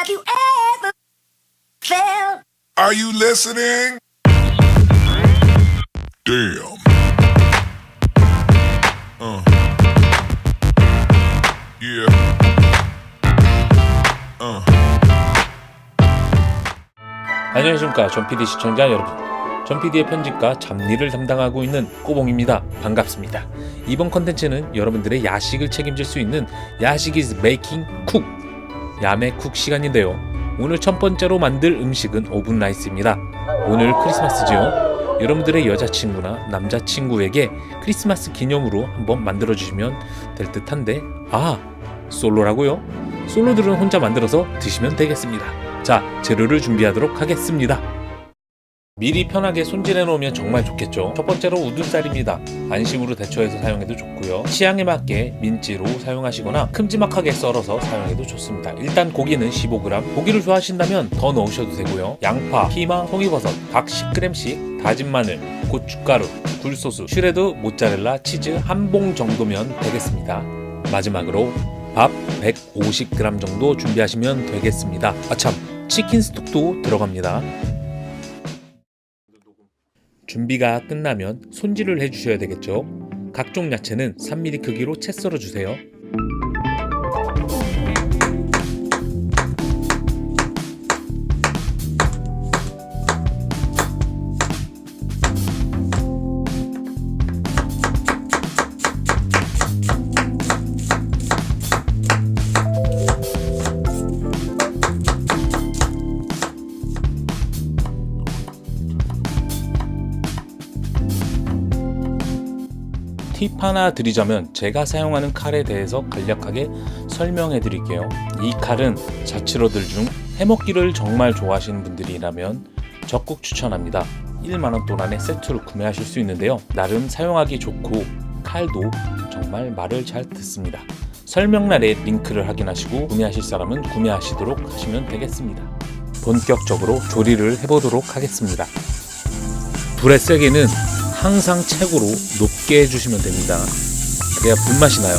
Have you ever felt? Are you listening? Damn. Uh. Yeah. Uh. 안녕하십니까 전PD 시청자 여러분 전PD의 편집과 잡일을 담당하고 있는 꼬봉입니다 반갑습니다 이번 컨텐츠는 여러분들의 야식을 책임질 수 있는 야식 is making cook 야매 쿡 시간인데요 오늘 첫 번째로 만들 음식은 오븐 라이스입니다 오늘 크리스마스지요 여러분들의 여자친구나 남자친구에게 크리스마스 기념으로 한번 만들어 주시면 될 듯한데 아 솔로라고요? 솔로들은 혼자 만들어서 드시면 되겠습니다 자, 재료를 준비하도록 하겠습니다. 미리 편하게 손질해 놓으면 정말 좋겠죠. 첫 번째로 우둔살입니다. 안심으로 데쳐해서 사용해도 좋고요. 취향에 맞게 민지로 사용하시거나 큼지막하게 썰어서 사용해도 좋습니다. 일단 고기는 15g. 고기를 좋아하신다면 더 넣으셔도 되고요. 양파, 피망, 송이버섯 각 10g씩, 다진 마늘, 고춧가루, 굴소스, 슈레드, 모짜렐라, 치즈 한 봉 정도면 되겠습니다. 마지막으로 밥 150g 정도 준비하시면 되겠습니다. 아참, 치킨 스톡도 들어갑니다. 준비가 끝나면 손질을 해주셔야 되겠죠. 각종 야채는 3mm 크기로 채 썰어 주세요. 팁 하나 드리자면 제가 사용하는 칼에 대해서 간략하게 설명해 드릴게요. 이 칼은 자취로들 중 해먹기를 정말 좋아하시는 분들이라면 적극 추천합니다. 1만원 동안의 세트로 구매하실 수 있는데요. 나름 사용하기 좋고 칼도 정말 말을 잘 듣습니다. 설명란에 링크를 확인하시고 구매하실 사람은 구매하시도록 하시면 되겠습니다. 본격적으로 조리를 해보도록 하겠습니다. 불의 세기는 항상 최고로 높게 해주시면 됩니다. 그래야 불맛이 나요.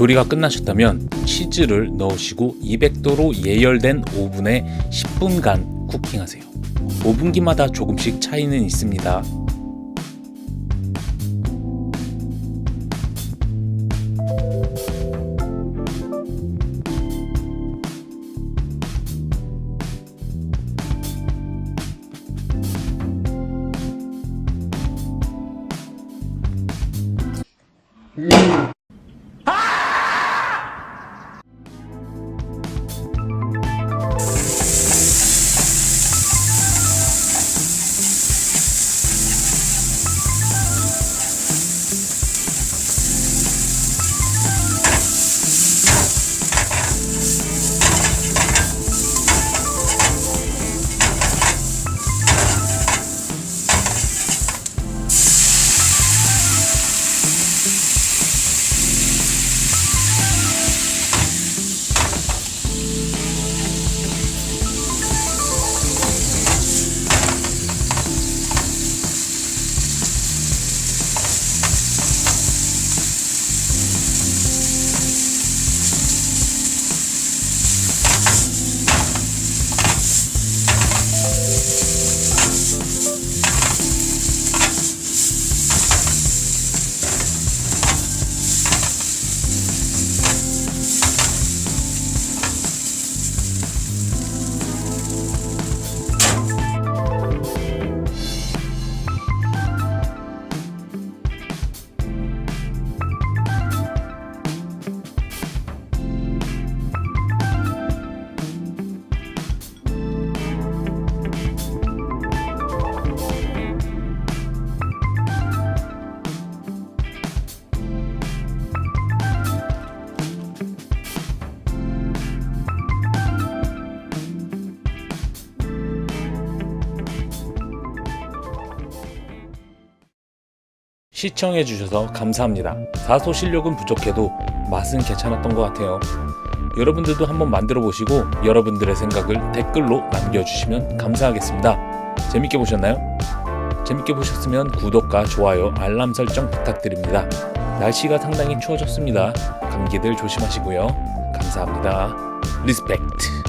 조리가 끝나셨다면 치즈를 넣으시고 200도로 예열된 오븐에 10분간 쿠킹하세요. 5분기마다 조금씩 차이는 있습니다. 음. 시청해주셔서 감사합니다. 다소 실력은 부족해도 맛은 괜찮았던 것 같아요. 여러분들도 한번 만들어 보시고 여러분들의 생각을 댓글로 남겨주시면 감사하겠습니다. 재밌게 보셨나요? 재밌게 보셨으면 구독과 좋아요, 알람 설정 부탁드립니다. 날씨가 상당히 추워졌습니다. 감기들 조심하시고요. 감사합니다. 리스펙트.